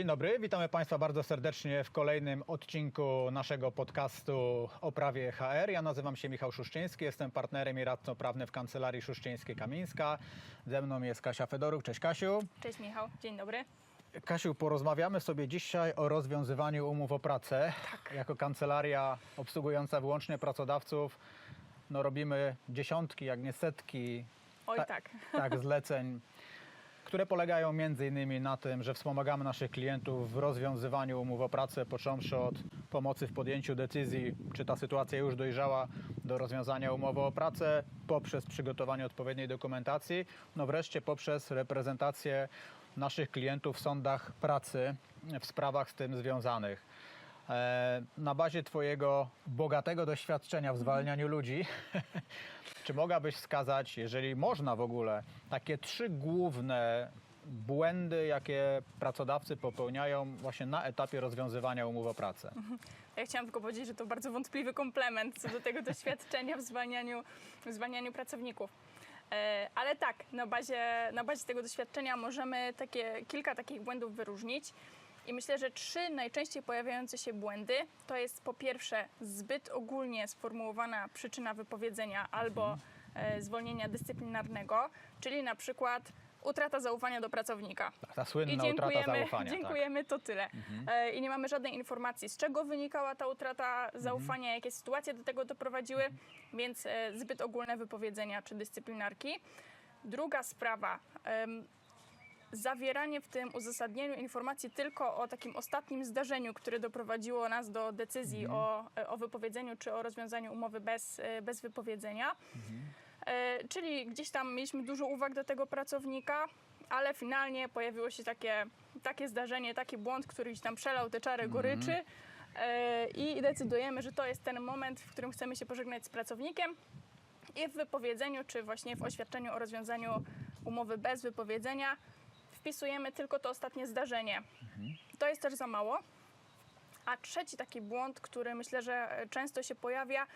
Dzień dobry, witamy Państwa bardzo serdecznie w kolejnym odcinku naszego podcastu o prawie HR. Ja nazywam się Michał Szuszczyński, jestem partnerem i radcą prawnym w Kancelarii Szuszczyńskiej-Kamińska. Ze mną jest Kasia Fedoruk. Cześć Kasiu. Cześć Michał, dzień dobry. Kasiu, porozmawiamy sobie dzisiaj o rozwiązywaniu umów o pracę. Jako kancelaria obsługująca wyłącznie pracodawców, no robimy dziesiątki, jak nie setki Oj Ta- tak. tak, zleceń, które polegają innymi na tym, że wspomagamy naszych klientów w rozwiązywaniu umów o pracę, począwszy od pomocy w podjęciu decyzji, czy ta sytuacja już dojrzała do rozwiązania umowy o pracę, poprzez przygotowanie odpowiedniej dokumentacji, no wreszcie poprzez reprezentację naszych klientów w sądach pracy w sprawach z tym związanych. E, Na bazie Twojego bogatego doświadczenia w zwalnianiu ludzi, czy mogłabyś wskazać, jeżeli można w ogóle, takie trzy główne błędy, jakie pracodawcy popełniają właśnie na etapie rozwiązywania umów o pracę? Ja chciałam tylko powiedzieć, że to bardzo wątpliwy komplement co do tego doświadczenia w zwalnianiu, w zwalnianiu pracowników. E, Ale tak, na bazie, na bazie tego doświadczenia możemy takie, kilka takich błędów wyróżnić. I myślę, że trzy najczęściej pojawiające się błędy to jest po pierwsze zbyt ogólnie sformułowana przyczyna wypowiedzenia albo e, zwolnienia dyscyplinarnego, czyli na przykład utrata zaufania do pracownika. Ta słynna I utrata dziękujemy, zaufania. Tak. dziękujemy, to tyle. E, I nie mamy żadnej informacji, z czego wynikała ta utrata zaufania, jakie sytuacje do tego doprowadziły, więc e, zbyt ogólne wypowiedzenia czy dyscyplinarki. Druga sprawa. Zawieranie w tym uzasadnieniu informacji tylko o takim ostatnim zdarzeniu, które doprowadziło nas do decyzji o, o wypowiedzeniu czy o rozwiązaniu umowy bez, e, bez wypowiedzenia. E, Czyli gdzieś tam mieliśmy dużo uwag do tego pracownika, ale finalnie pojawiło się takie, takie zdarzenie, taki błąd, który gdzieś tam przelał te czary goryczy. E, i decydujemy, że to jest ten moment, w którym chcemy się pożegnać z pracownikiem i w wypowiedzeniu, czy właśnie w oświadczeniu o rozwiązaniu umowy bez wypowiedzenia wpisujemy tylko to ostatnie zdarzenie. To jest też za mało. A trzeci taki błąd, który myślę, że często się pojawia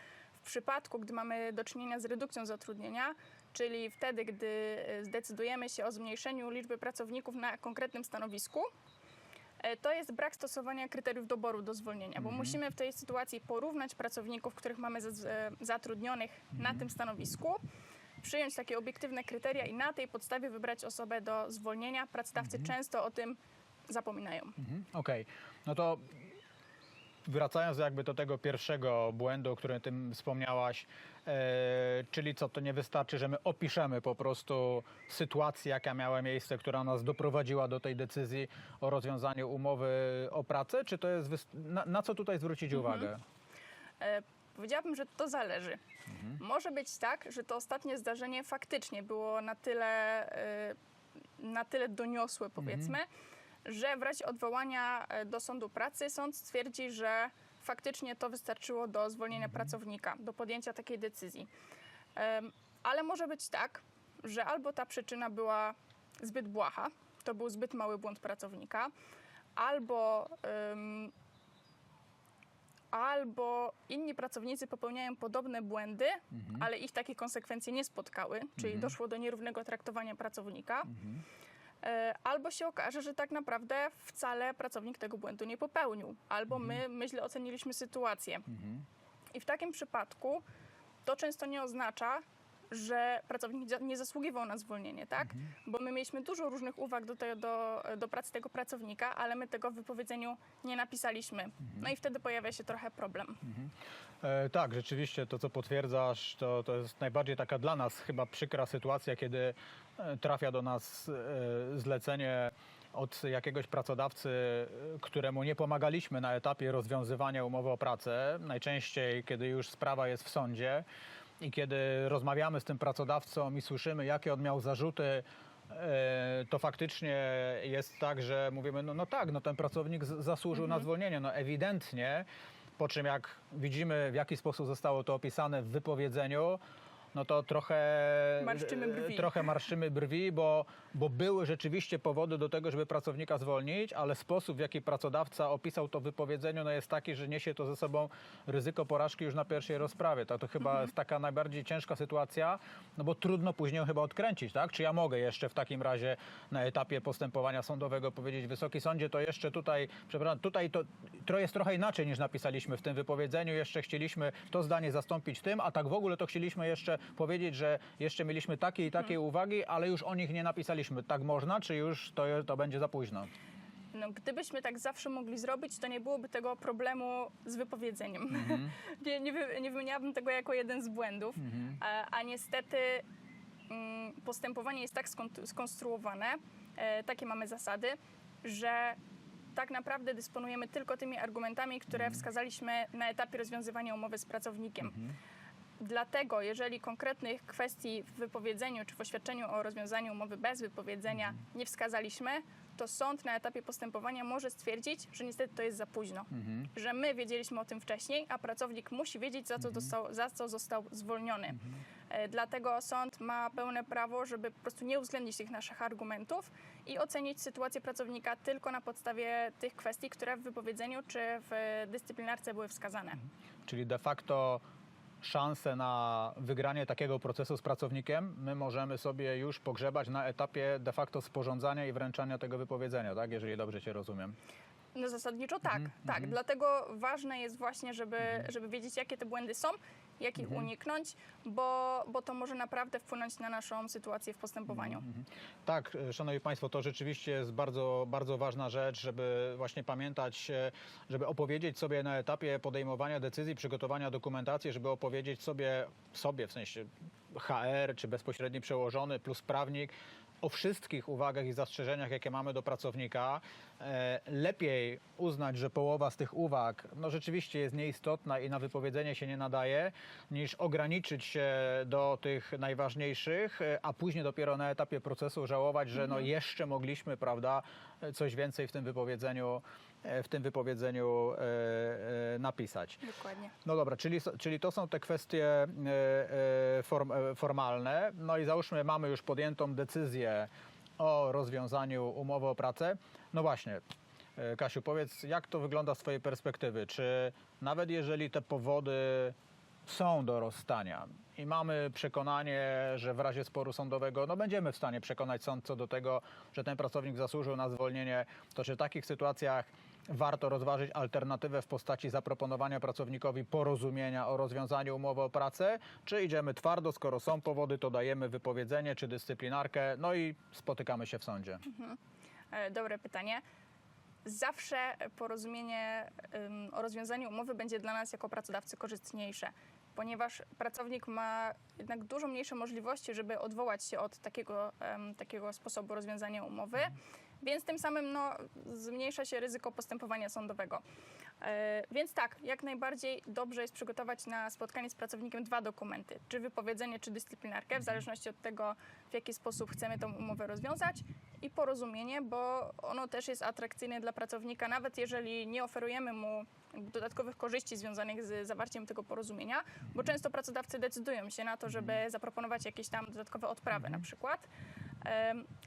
w przypadku, gdy mamy do czynienia z redukcją zatrudnienia, czyli wtedy, gdy e, zdecydujemy się o zmniejszeniu liczby pracowników na konkretnym stanowisku, e, to jest brak stosowania kryteriów doboru do zwolnienia, bo musimy w tej sytuacji porównać pracowników, których mamy e, zatrudnionych na tym stanowisku, przyjąć takie obiektywne kryteria i na tej podstawie wybrać osobę do zwolnienia. Pracodawcy często o tym zapominają. Mhm, Okej, no to wracając jakby do tego pierwszego błędu, o którym tym wspomniałaś, e, czyli co, to nie wystarczy, że my opiszemy po prostu sytuację, jaka miała miejsce, która nas doprowadziła do tej decyzji o rozwiązaniu umowy o pracę, czy to jest, na, na co tutaj zwrócić uwagę? E, Powiedziałabym, że to zależy. Może być tak, że to ostatnie zdarzenie faktycznie było na tyle, e, na tyle doniosłe, powiedzmy, że w razie odwołania e, do sądu pracy sąd stwierdzi, że faktycznie to wystarczyło do zwolnienia pracownika, do podjęcia takiej decyzji. Ale może być tak, że albo ta przyczyna była zbyt błaha, to był zbyt mały błąd pracownika, albo albo inni pracownicy popełniają podobne błędy, ale ich takie konsekwencje nie spotkały, czyli doszło do nierównego traktowania pracownika. E, Albo się okaże, że tak naprawdę wcale pracownik tego błędu nie popełnił, albo my, my źle oceniliśmy sytuację. I w takim przypadku to często nie oznacza, że pracownik nie zasługiwał na zwolnienie, tak? Bo my mieliśmy dużo różnych uwag do, te, do, do pracy tego pracownika, ale my tego w wypowiedzeniu nie napisaliśmy. No i wtedy pojawia się trochę problem. E, tak, rzeczywiście to, co potwierdzasz, to, to jest najbardziej taka dla nas chyba przykra sytuacja, kiedy e, trafia do nas e, zlecenie od jakiegoś pracodawcy, któremu nie pomagaliśmy na etapie rozwiązywania umowy o pracę. Najczęściej, kiedy już sprawa jest w sądzie i kiedy rozmawiamy z tym pracodawcą i słyszymy, jakie on miał zarzuty, e, to faktycznie jest tak, że mówimy, no, no tak, no ten pracownik zasłużył na zwolnienie, no ewidentnie, po czym jak widzimy, w jaki sposób zostało to opisane w wypowiedzeniu, no to trochę Marszczymy brwi. trochę marszczymy brwi, bo, bo były rzeczywiście powody do tego, żeby pracownika zwolnić, ale sposób, w jaki pracodawca opisał to w wypowiedzeniu, no jest taki, że niesie to ze sobą ryzyko porażki już na pierwszej rozprawie. To, to chyba Mhm. jest taka najbardziej ciężka sytuacja, no bo trudno później ją chyba odkręcić, tak? Czy ja mogę jeszcze w takim razie na etapie postępowania sądowego powiedzieć, Wysoki Sądzie, to jeszcze tutaj, przepraszam, tutaj to, to jest trochę inaczej niż napisaliśmy w tym wypowiedzeniu, jeszcze chcieliśmy to zdanie zastąpić tym, a tak w ogóle to chcieliśmy jeszcze powiedzieć, że jeszcze mieliśmy takie i takie uwagi, ale już o nich nie napisaliśmy. Tak można, czy już to, to będzie za późno? No, gdybyśmy tak zawsze mogli zrobić, to nie byłoby tego problemu z wypowiedzeniem. nie, nie, wy, nie wymieniałabym tego jako jeden z błędów, a, a niestety mm, postępowanie jest tak skon- skonstruowane, e, takie mamy zasady, że tak naprawdę dysponujemy tylko tymi argumentami, które wskazaliśmy na etapie rozwiązywania umowy z pracownikiem. Dlatego, jeżeli konkretnych kwestii w wypowiedzeniu czy w oświadczeniu o rozwiązaniu umowy bez wypowiedzenia nie wskazaliśmy, to sąd na etapie postępowania może stwierdzić, że niestety to jest za późno. Że my wiedzieliśmy o tym wcześniej, a pracownik musi wiedzieć, za co, dostał, za co został zwolniony. E, Dlatego sąd ma pełne prawo, żeby po prostu nie uwzględnić tych naszych argumentów i ocenić sytuację pracownika tylko na podstawie tych kwestii, które w wypowiedzeniu czy w dyscyplinarce były wskazane. Czyli de facto szansę na wygranie takiego procesu z pracownikiem my możemy sobie już pogrzebać na etapie de facto sporządzania i wręczania tego wypowiedzenia, tak? Jeżeli dobrze cię rozumiem. No zasadniczo tak, tak. Dlatego ważne jest właśnie, żeby, żeby wiedzieć, jakie te błędy są, jak ich uniknąć, bo, bo to może naprawdę wpłynąć na naszą sytuację w postępowaniu. Tak, e, szanowni państwo, to rzeczywiście jest bardzo, bardzo ważna rzecz, żeby właśnie pamiętać, e, żeby opowiedzieć sobie na etapie podejmowania decyzji, przygotowania dokumentacji, żeby opowiedzieć sobie, sobie w sensie HR czy bezpośredni przełożony plus prawnik o wszystkich uwagach i zastrzeżeniach, jakie mamy do pracownika. E, Lepiej uznać, że połowa z tych uwag no, rzeczywiście jest nieistotna i na wypowiedzenie się nie nadaje, niż ograniczyć się do tych najważniejszych, e, a później dopiero na etapie procesu żałować, że no, jeszcze mogliśmy, prawda, coś więcej w tym wypowiedzeniu, e, w tym wypowiedzeniu napisać. Dokładnie. No dobra, czyli, czyli to są te kwestie form, formalne. No i załóżmy, mamy już podjętą decyzję o rozwiązaniu umowy o pracę. No właśnie, e, Kasiu, powiedz, jak to wygląda z Twojej perspektywy? Czy nawet jeżeli te powody są do rozstania i mamy przekonanie, że w razie sporu sądowego no będziemy w stanie przekonać sąd co do tego, że ten pracownik zasłużył na zwolnienie, to czy w takich sytuacjach warto rozważyć alternatywę w postaci zaproponowania pracownikowi porozumienia o rozwiązaniu umowy o pracę, czy idziemy twardo, skoro są powody, to dajemy wypowiedzenie czy dyscyplinarkę, no i spotykamy się w sądzie. E, Dobre pytanie. Zawsze porozumienie o rozwiązaniu umowy będzie dla nas jako pracodawcy korzystniejsze, ponieważ pracownik ma jednak dużo mniejsze możliwości, żeby odwołać się od takiego, em, takiego sposobu rozwiązania umowy, więc tym samym no, zmniejsza się ryzyko postępowania sądowego. E, Więc tak, jak najbardziej dobrze jest przygotować na spotkanie z pracownikiem dwa dokumenty, czy wypowiedzenie, czy dyscyplinarkę, w zależności od tego, w jaki sposób chcemy tą umowę rozwiązać i porozumienie, bo ono też jest atrakcyjne dla pracownika, nawet jeżeli nie oferujemy mu dodatkowych korzyści związanych z zawarciem tego porozumienia, bo często pracodawcy decydują się na to, żeby zaproponować jakieś tam dodatkowe odprawy na przykład.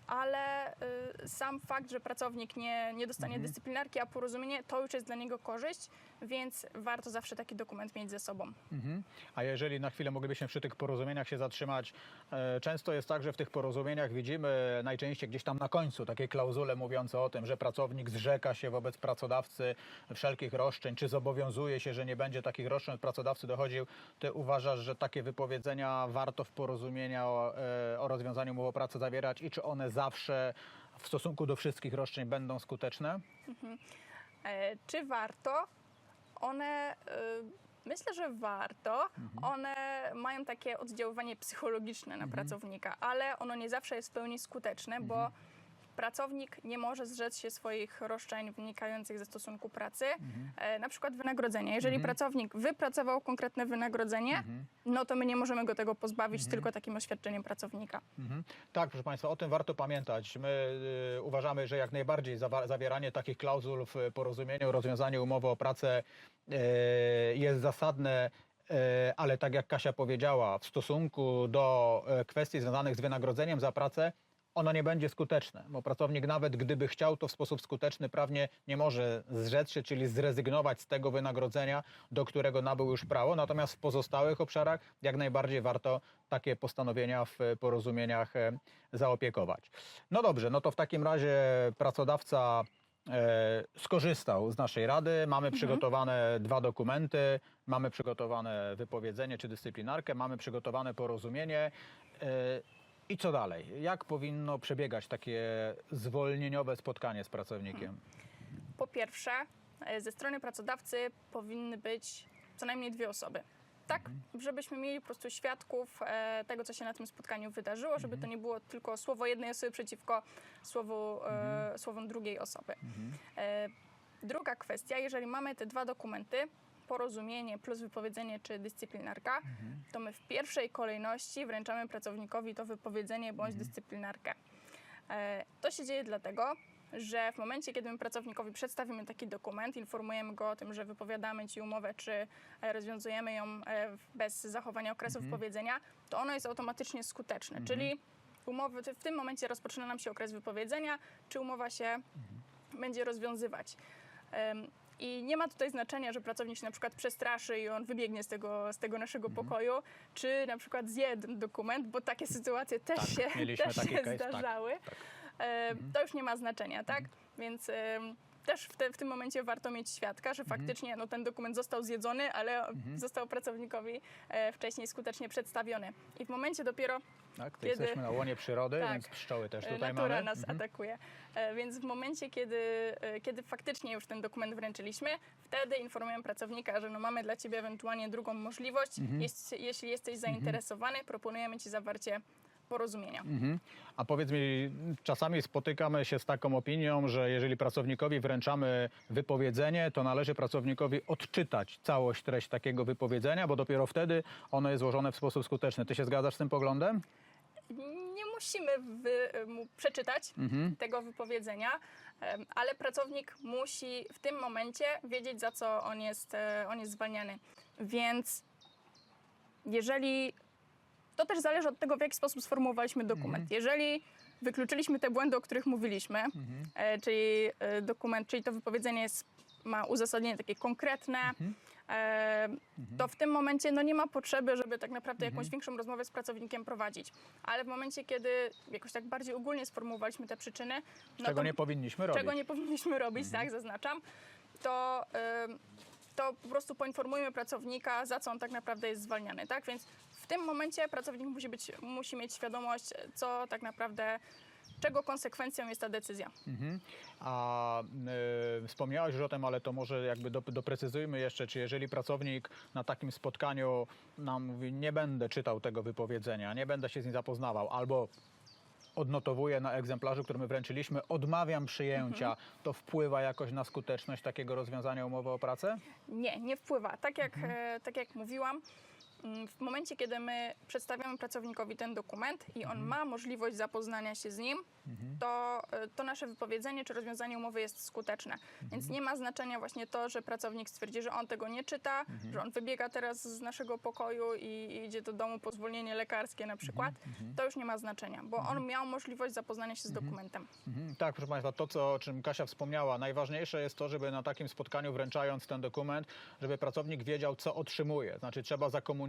Ale y, sam fakt, że pracownik nie, nie dostanie dyscyplinarki, a porozumienie, to już jest dla niego korzyść, więc warto zawsze taki dokument mieć ze sobą. Mhm. A jeżeli na chwilę moglibyśmy przy tych porozumieniach się zatrzymać, e, często jest tak, że w tych porozumieniach widzimy najczęściej gdzieś tam na końcu takie klauzule mówiące o tym, że pracownik zrzeka się wobec pracodawcy wszelkich roszczeń, czy zobowiązuje się, że nie będzie takich roszczeń od pracodawcy dochodził. Ty uważasz, że takie wypowiedzenia warto w porozumienia o, e, o rozwiązaniu umowy o pracę zawierać i czy one zawsze w stosunku do wszystkich roszczeń będą skuteczne? E, Czy warto? One, y, myślę, że warto. One mają takie oddziaływanie psychologiczne na pracownika, ale ono nie zawsze jest w pełni skuteczne, bo pracownik nie może zrzec się swoich roszczeń wynikających ze stosunku pracy, e, na przykład wynagrodzenia. Jeżeli pracownik wypracował konkretne wynagrodzenie, no to my nie możemy go tego pozbawić tylko takim oświadczeniem pracownika. Mhm. Tak, proszę Państwa, o tym warto pamiętać. My y, uważamy, że jak najbardziej zawieranie takich klauzul w porozumieniu, rozwiązaniu umowy o pracę y, jest zasadne E, Ale tak jak Kasia powiedziała, w stosunku do e, kwestii związanych z wynagrodzeniem za pracę, ono nie będzie skuteczne, bo pracownik nawet gdyby chciał, to w sposób skuteczny prawnie nie może zrzec się, czyli zrezygnować z tego wynagrodzenia, do którego nabył już prawo. Natomiast w pozostałych obszarach jak najbardziej warto takie postanowienia w porozumieniach e, zaopiekować. No dobrze, no to w takim razie pracodawca e, skorzystał z naszej rady. Mamy przygotowane dwa dokumenty, mamy przygotowane wypowiedzenie czy dyscyplinarkę, mamy przygotowane porozumienie. I co dalej? Jak powinno przebiegać takie zwolnieniowe spotkanie z pracownikiem? Po pierwsze, e, ze strony pracodawcy powinny być co najmniej dwie osoby. Tak, żebyśmy mieli po prostu świadków e, tego, co się na tym spotkaniu wydarzyło, żeby to nie było tylko słowo jednej osoby przeciwko słowu, e, słowom drugiej osoby. E, druga kwestia, jeżeli mamy te dwa dokumenty, porozumienie plus wypowiedzenie czy dyscyplinarka, to my w pierwszej kolejności wręczamy pracownikowi to wypowiedzenie bądź dyscyplinarkę. E, To się dzieje dlatego, że w momencie, kiedy my pracownikowi przedstawimy taki dokument, informujemy go o tym, że wypowiadamy ci umowę, czy e, rozwiązujemy ją e, bez zachowania okresu wypowiedzenia, to ono jest automatycznie skuteczne. Czyli umowy, w tym momencie rozpoczyna nam się okres wypowiedzenia, czy umowa się będzie rozwiązywać. I nie ma tutaj znaczenia, że pracownik się na przykład przestraszy i on wybiegnie z tego, z tego naszego pokoju, czy na przykład zje dokument, bo takie sytuacje też Tak, się, też się case, tak, zdarzały. E, To już nie ma znaczenia, tak? Więc em, też w, te, w tym momencie warto mieć świadka, że faktycznie no, ten dokument został zjedzony, ale został pracownikowi e, wcześniej skutecznie przedstawiony. I w momencie dopiero Tak? To Kiedy- Jesteśmy na łonie przyrody, Tak. więc pszczoły też E, tutaj Natura mamy. nas Mhm. atakuje. E, Więc w momencie, kiedy, kiedy faktycznie już ten dokument wręczyliśmy, wtedy informujemy pracownika, że no mamy dla ciebie ewentualnie drugą możliwość. Mhm. Jest, jeśli jesteś zainteresowany, proponujemy ci zawarcie porozumienia. Mhm. A powiedz mi, czasami spotykamy się z taką opinią, że jeżeli pracownikowi wręczamy wypowiedzenie, to należy pracownikowi odczytać całość, treść takiego wypowiedzenia, bo dopiero wtedy ono jest złożone w sposób skuteczny. Ty się zgadzasz z tym poglądem? Nie musimy mu przeczytać Mhm. tego wypowiedzenia, ale pracownik musi w tym momencie wiedzieć, za co on jest, e, on jest zwalniany. Więc jeżeli. To też zależy od tego, w jaki sposób sformułowaliśmy dokument. Jeżeli wykluczyliśmy te błędy, o których mówiliśmy, e, czyli e, dokument, czyli to wypowiedzenie jest, ma uzasadnienie takie konkretne, e, to w tym momencie no, nie ma potrzeby, żeby tak naprawdę jakąś większą rozmowę z pracownikiem prowadzić. Ale w momencie, kiedy jakoś tak bardziej ogólnie sformułowaliśmy te przyczyny, no Czego to nie powinniśmy robić. czego nie powinniśmy robić, tak, zaznaczam, to, ym, to po prostu poinformujmy pracownika, za co on tak naprawdę jest zwalniany, tak? Więc w tym momencie pracownik musi, być, musi mieć świadomość, co tak naprawdę, czego konsekwencją jest ta decyzja. Mhm. A y, wspomniałeś już o tym, ale to może jakby do, doprecyzujmy jeszcze, czy jeżeli pracownik na takim spotkaniu nam mówi, nie będę czytał tego wypowiedzenia, nie będę się z nim zapoznawał, albo odnotowuję na egzemplarzu, który my wręczyliśmy, odmawiam przyjęcia, to wpływa jakoś na skuteczność takiego rozwiązania umowy o pracę? Nie, nie wpływa. Tak jak, e, tak jak mówiłam, w momencie, kiedy my przedstawiamy pracownikowi ten dokument i on ma możliwość zapoznania się z nim, to, e, to nasze wypowiedzenie czy rozwiązanie umowy jest skuteczne. Więc nie ma znaczenia właśnie to, że pracownik stwierdzi, że on tego nie czyta, że on wybiega teraz z naszego pokoju i, idzie do domu po zwolnienie lekarskie na przykład. To już nie ma znaczenia, bo on miał możliwość zapoznania się z dokumentem. Mhm, Tak, proszę Państwa, to co, o czym Kasia wspomniała, najważniejsze jest to, żeby na takim spotkaniu wręczając ten dokument, żeby pracownik wiedział, co otrzymuje. Znaczy trzeba zakomunikować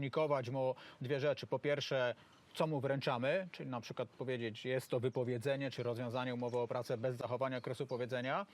mu dwie rzeczy. Po pierwsze, co mu wręczamy, czyli na przykład powiedzieć, jest to wypowiedzenie czy rozwiązanie umowy o pracę bez zachowania okresu powiedzenia.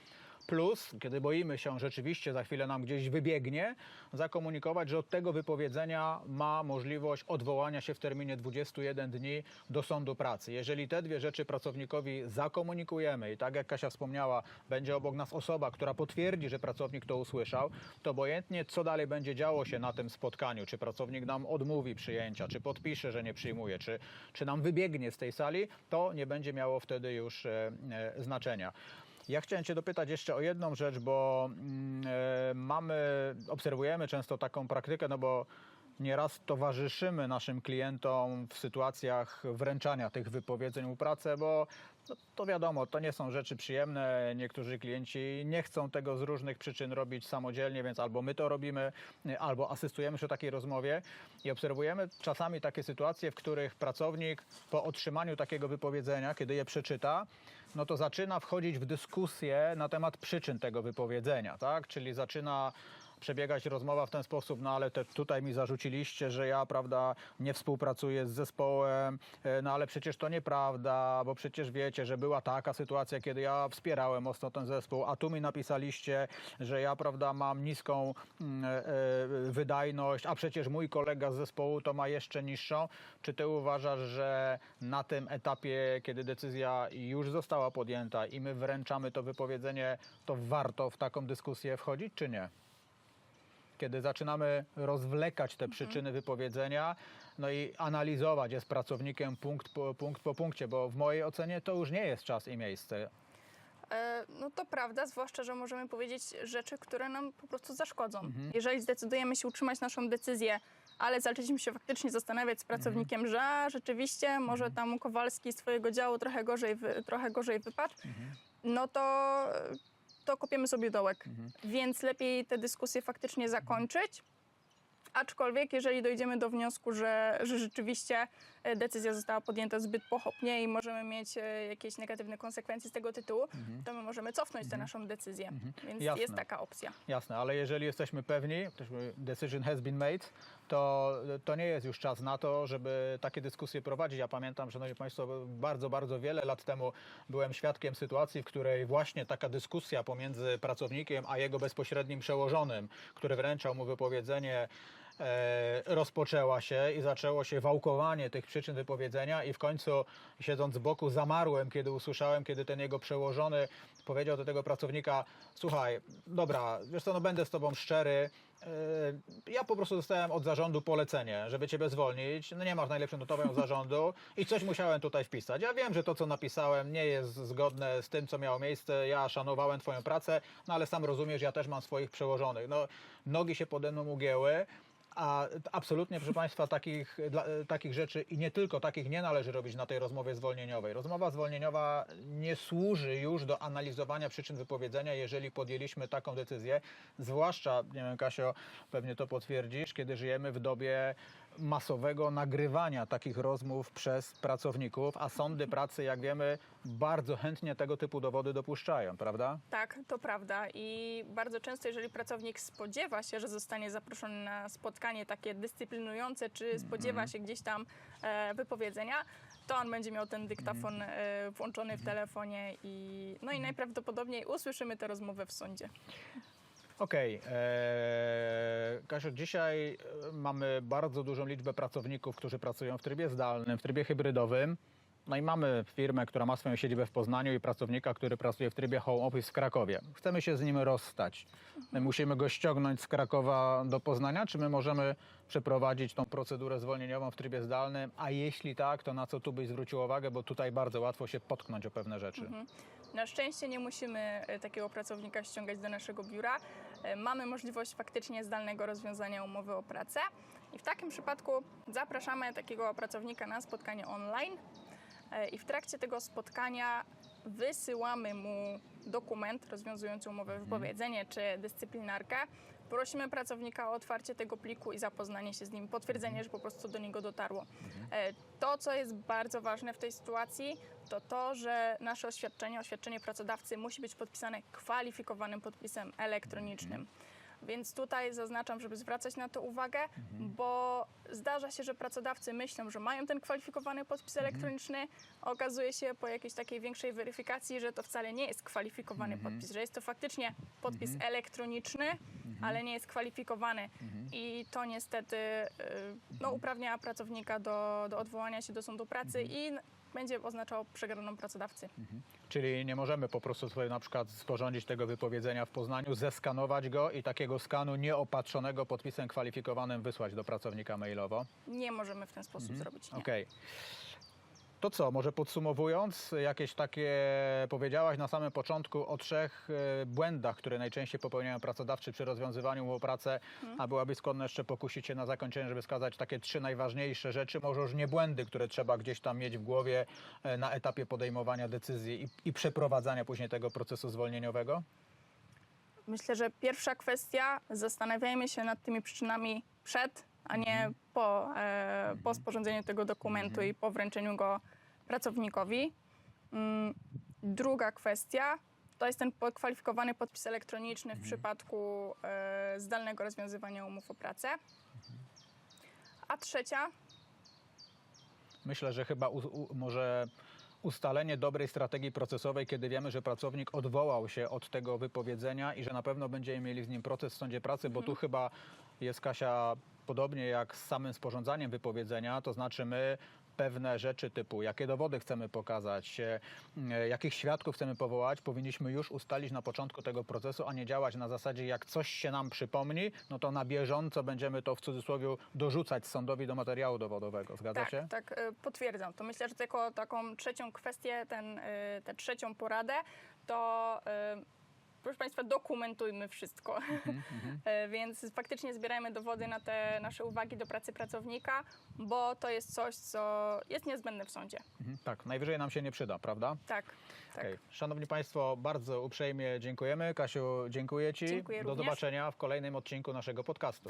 Plus, kiedy boimy się rzeczywiście za chwilę nam gdzieś wybiegnie, zakomunikować, że od tego wypowiedzenia ma możliwość odwołania się w terminie 21 dni do sądu pracy. Jeżeli te dwie rzeczy pracownikowi zakomunikujemy i tak jak Kasia wspomniała, będzie obok nas osoba, która potwierdzi, że pracownik to usłyszał, to obojętnie co dalej będzie działo się na tym spotkaniu, czy pracownik nam odmówi przyjęcia, czy podpisze, że nie przyjmuje, czy, czy nam wybiegnie z tej sali, to nie będzie miało wtedy już e, e, znaczenia. Ja chciałem Cię dopytać jeszcze o jedną rzecz, bo mm, e, mamy, obserwujemy często taką praktykę, no bo nieraz towarzyszymy naszym klientom w sytuacjach wręczania tych wypowiedzeń u pracę, bo no, to wiadomo, to nie są rzeczy przyjemne. Niektórzy klienci nie chcą tego z różnych przyczyn robić samodzielnie, więc albo my to robimy, albo asystujemy przy takiej rozmowie i obserwujemy czasami takie sytuacje, w których pracownik po otrzymaniu takiego wypowiedzenia, kiedy je przeczyta, no to zaczyna wchodzić w dyskusję na temat przyczyn tego wypowiedzenia, tak? Czyli zaczyna przebiegać rozmowa w ten sposób, no ale te, tutaj mi zarzuciliście, że ja, prawda, nie współpracuję z zespołem, e, no ale przecież to nieprawda, bo przecież wiecie, że była taka sytuacja, kiedy ja wspierałem mocno ten zespół, a tu mi napisaliście, że ja, prawda, mam niską mm, e, e, wydajność, a przecież mój kolega z zespołu to ma jeszcze niższą. Czy ty uważasz, że na tym etapie, kiedy decyzja już została podjęta i my wręczamy to wypowiedzenie, to warto w taką dyskusję wchodzić, czy nie? Kiedy zaczynamy rozwlekać te przyczyny wypowiedzenia, no i analizować je z pracownikiem punkt po, punkt po punkcie, bo w mojej ocenie to już nie jest czas i miejsce. E, No to prawda, zwłaszcza, że możemy powiedzieć rzeczy, które nam po prostu zaszkodzą. Jeżeli zdecydujemy się utrzymać naszą decyzję, ale zaczęliśmy się faktycznie zastanawiać z pracownikiem, że a, rzeczywiście może tam Kowalski z twojego działu trochę gorzej, trochę gorzej wypadł, no to, to kopiemy sobie dołek. Więc lepiej te dyskusje faktycznie zakończyć. Aczkolwiek, jeżeli dojdziemy do wniosku, że, że rzeczywiście decyzja została podjęta zbyt pochopnie i możemy mieć e, jakieś negatywne konsekwencje z tego tytułu, to my możemy cofnąć tę naszą decyzję. Więc Jasne. jest taka opcja. Jasne, ale jeżeli jesteśmy pewni, decision has been made, to, to nie jest już czas na to, żeby takie dyskusje prowadzić. Ja pamiętam, Szanowni Państwo, bardzo, bardzo wiele lat temu byłem świadkiem sytuacji, w której właśnie taka dyskusja pomiędzy pracownikiem a jego bezpośrednim przełożonym, który wręczał mu wypowiedzenie, e, rozpoczęła się i zaczęło się wałkowanie tych przyczyn wypowiedzenia i w końcu siedząc z boku zamarłem, kiedy usłyszałem, kiedy ten jego przełożony powiedział do tego pracownika, słuchaj, dobra, wiesz co, no będę z tobą szczery, e, ja po prostu dostałem od zarządu polecenie, żeby ciebie zwolnić. No nie masz najlepszego notowania od zarządu i coś musiałem tutaj wpisać. Ja wiem, że to, co napisałem, nie jest zgodne z tym, co miało miejsce. Ja szanowałem twoją pracę, no ale sam rozumiesz, ja też mam swoich przełożonych. No, nogi się pode mną ugięły. A absolutnie, proszę Państwa, takich, dla, takich rzeczy i nie tylko takich nie należy robić na tej rozmowie zwolnieniowej. Rozmowa zwolnieniowa nie służy już do analizowania przyczyn wypowiedzenia, jeżeli podjęliśmy taką decyzję. Zwłaszcza, nie wiem, Kasio, pewnie to potwierdzisz, kiedy żyjemy w dobie masowego nagrywania takich rozmów przez pracowników, a sądy pracy, jak wiemy, bardzo chętnie tego typu dowody dopuszczają, prawda? Tak, to prawda. I bardzo często, jeżeli pracownik spodziewa się, że zostanie zaproszony na spotkanie takie dyscyplinujące, czy spodziewa się gdzieś tam e, wypowiedzenia, to on będzie miał ten dyktafon e, włączony w telefonie i no i najprawdopodobniej usłyszymy tę rozmowę w sądzie. Okej, okay. Kasiu, dzisiaj e, mamy bardzo dużą liczbę pracowników, którzy pracują w trybie zdalnym, w trybie hybrydowym. No i mamy firmę, która ma swoją siedzibę w Poznaniu i pracownika, który pracuje w trybie home office w Krakowie. Chcemy się z nim rozstać. My musimy go ściągnąć z Krakowa do Poznania, czy my możemy przeprowadzić tą procedurę zwolnieniową w trybie zdalnym? A jeśli tak, to na co tu byś zwrócił uwagę, bo tutaj bardzo łatwo się potknąć o pewne rzeczy. Na szczęście nie musimy e, takiego pracownika ściągać do naszego biura. E, Mamy możliwość faktycznie zdalnego rozwiązania umowy o pracę i w takim przypadku zapraszamy takiego pracownika na spotkanie online e, i w trakcie tego spotkania wysyłamy mu dokument rozwiązujący umowę wypowiedzenie czy dyscyplinarkę. Prosimy pracownika o otwarcie tego pliku i zapoznanie się z nim, potwierdzenie, że po prostu do niego dotarło. E, To, co jest bardzo ważne w tej sytuacji, to to, że nasze oświadczenie, oświadczenie pracodawcy musi być podpisane kwalifikowanym podpisem elektronicznym. Więc tutaj zaznaczam, żeby zwracać na to uwagę, bo zdarza się, że pracodawcy myślą, że mają ten kwalifikowany podpis elektroniczny. Okazuje się po jakiejś takiej większej weryfikacji, że to wcale nie jest kwalifikowany podpis, że jest to faktycznie podpis elektroniczny, ale nie jest kwalifikowany. I to niestety y, no, uprawnia pracownika do, do odwołania się do sądu pracy i będzie oznaczało przegraną pracodawcy. Czyli nie możemy po prostu sobie na przykład sporządzić tego wypowiedzenia w Poznaniu, zeskanować go i takiego skanu nieopatrzonego podpisem kwalifikowanym wysłać do pracownika mailowo. Nie możemy w ten sposób zrobić. Nie. Okej. To co, może podsumowując, jakieś takie powiedziałaś na samym początku o trzech e, błędach, które najczęściej popełniają pracodawcy przy rozwiązywaniu umów o pracę, a byłabyś skłonna jeszcze pokusić się na zakończenie, żeby wskazać takie trzy najważniejsze rzeczy, może już nie błędy, które trzeba gdzieś tam mieć w głowie e, na etapie podejmowania decyzji i, i przeprowadzania później tego procesu zwolnieniowego? Myślę, że pierwsza kwestia, zastanawiajmy się nad tymi przyczynami przed, a nie po, e, po sporządzeniu tego dokumentu i po wręczeniu go pracownikowi. Mm, Druga kwestia to jest ten kwalifikowany podpis elektroniczny w przypadku e, zdalnego rozwiązywania umów o pracę. A trzecia, Myślę, że chyba u, u, może ustalenie dobrej strategii procesowej, kiedy wiemy, że pracownik odwołał się od tego wypowiedzenia i że na pewno będziemy mieli z nim proces w sądzie pracy, bo tu chyba jest Kasia podobnie jak z samym sporządzaniem wypowiedzenia, to znaczy my pewne rzeczy typu jakie dowody chcemy pokazać, e, jakich świadków chcemy powołać, powinniśmy już ustalić na początku tego procesu, a nie działać na zasadzie jak coś się nam przypomni, no to na bieżąco będziemy to w cudzysłowie dorzucać sądowi do materiału dowodowego. Zgadza tak, się? tak, e, potwierdzam. To myślę, że tylko taką trzecią kwestię, ten, e, tę trzecią poradę, to proszę Państwa, dokumentujmy wszystko. E, Więc faktycznie zbierajmy dowody na te nasze uwagi do pracy pracownika, bo to jest coś, co jest niezbędne w sądzie. Mhm, tak, najwyżej nam się nie przyda, prawda? Tak, tak. Okej. Szanowni Państwo, bardzo uprzejmie dziękujemy. Kasiu, dziękuję Ci. Dziękuję Do również. zobaczenia w kolejnym odcinku naszego podcastu.